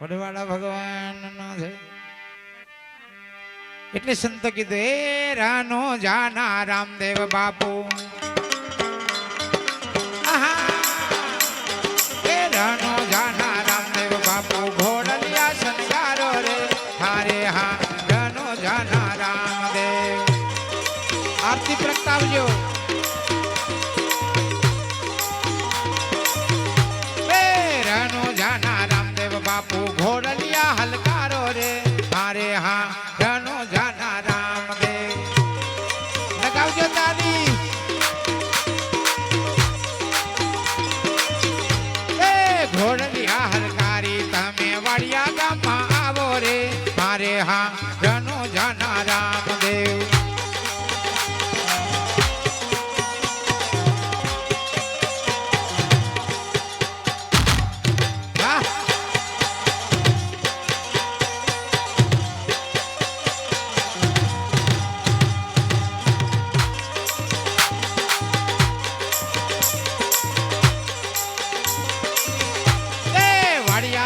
વડવાળા ભગવાન છે એટલે સંત કીધું એ રાનો જાના રામદેવ બાપુ આહા. એ રાનો જાના રામદેવ બાપુ ઘોડલિયા શણગારો રે હારે હા રાનો જાના રામદેવ આરતી પ્રગટાવજો બાપુ ઘોડલિયા હલકારો રે. હારે હા રાનો જાના રામદેવ લગાવજો તાળી એ ઘોડલિયા હલકારી, તમે વાડિયા ગામમાં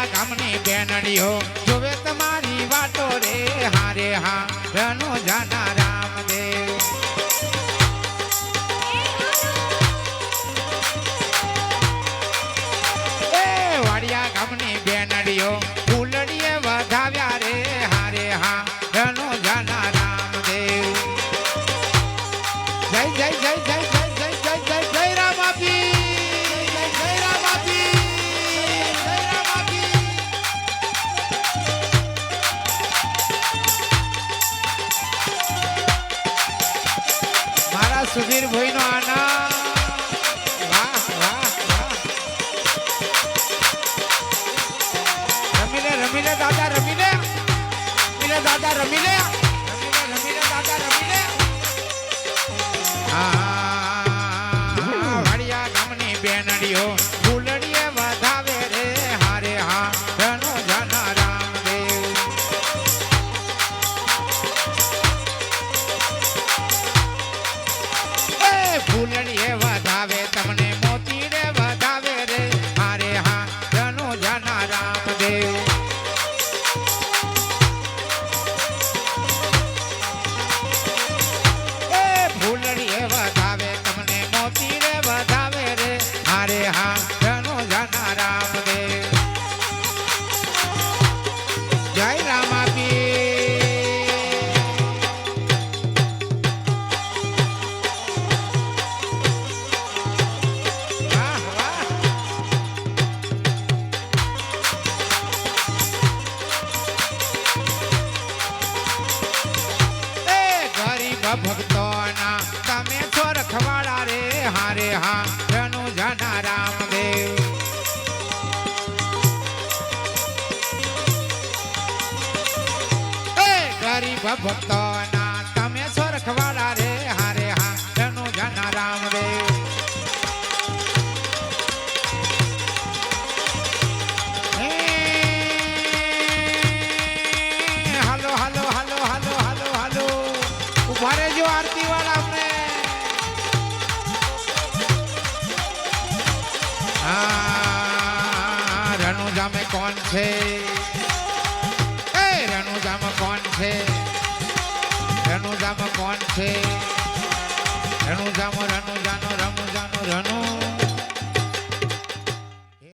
વાડિયા ગામની બેનડીઓ જોવે તમારી વાતો રે હારે હા રનો જાના સુધીર ભાઈ નો વાહ રમીલે રમીલે દાદા રમીલે દાદા રમીલે. ફૂલણી એવા ધાવે ભક્તોના તમે છો રખવાળા રે હારે હા રનુ જના રામદેવ. ગરીબ ભક્તોના ઊભા રહેજો આરતી વાળા કોણ છે? એ, રણુજામાં કોણ છે? રણુજામાં કોણ છે? રણુજામાં રણુજાનો રણુજાનો રણુ.